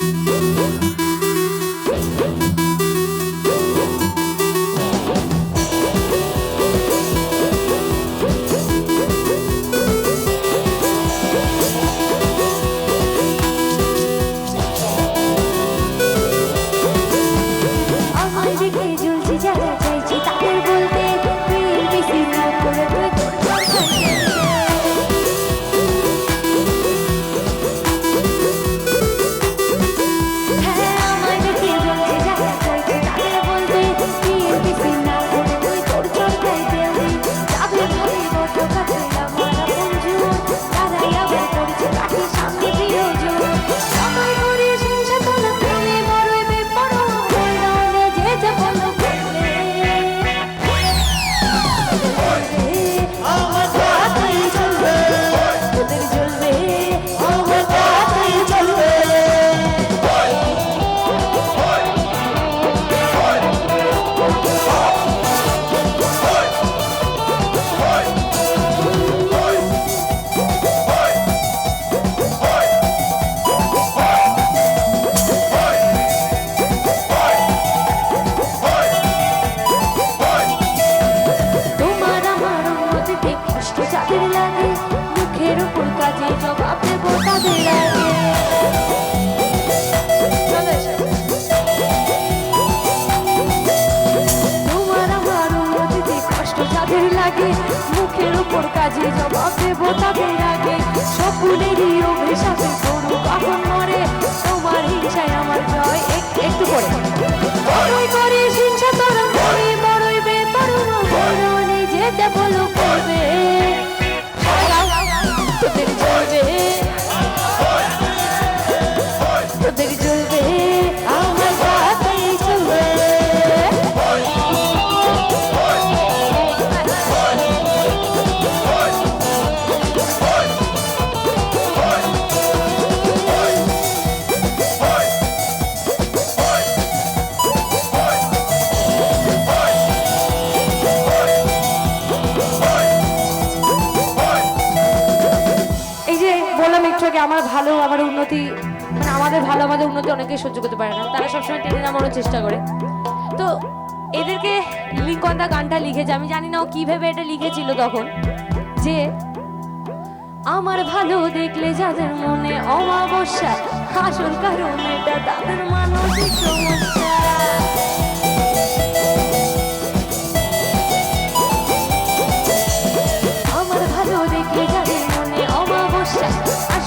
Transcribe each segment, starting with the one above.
আমার যাদের লাগে মুখের উপর কাজে জবাব দেবো তাদের আগে। সকলেরই অভিশাপে করু আমার ভালো, আমার উন্নতি মানে আমাদের ভালো, আমাদের উন্নতি অনেকেই সহ্য করতে পারে না। তারা সবসময় টেনে নামানোর চেষ্টা করে। তো এদেরকে লিঙ্কনদা গানটা লিখেছে। আমি জানি না ও কীভাবে এটা লিখেছিল তখন, যে আমার ভালো দেখলে যাদের মনে অমাবস্যা, আসল কারণ এটা তাদের মানসিক সমস্যা।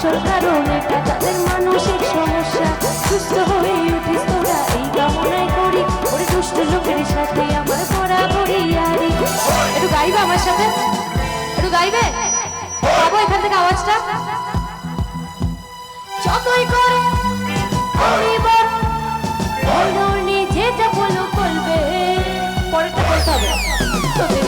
আসল কারণ তাদের মানসিক সমস্যা, সুস্থ হয়ে উঠিস তোরা। এই কামনাই করি, ওরে দুষ্ট লোকের সাথে আমার বরাবরই আরি। একটু গাইবে আমার সাথে? একটু গাইবে? পাবো এখান থেকে আওয়াজটা। যতই করে আমি বলো যেটা বলো বলবে পরেরটা বলতে হবে। তোদের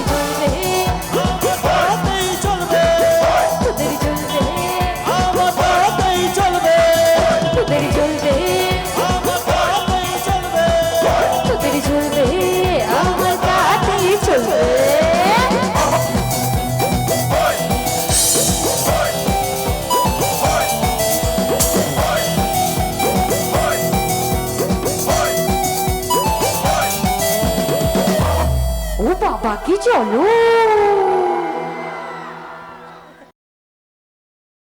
ও বাবা কি চলো।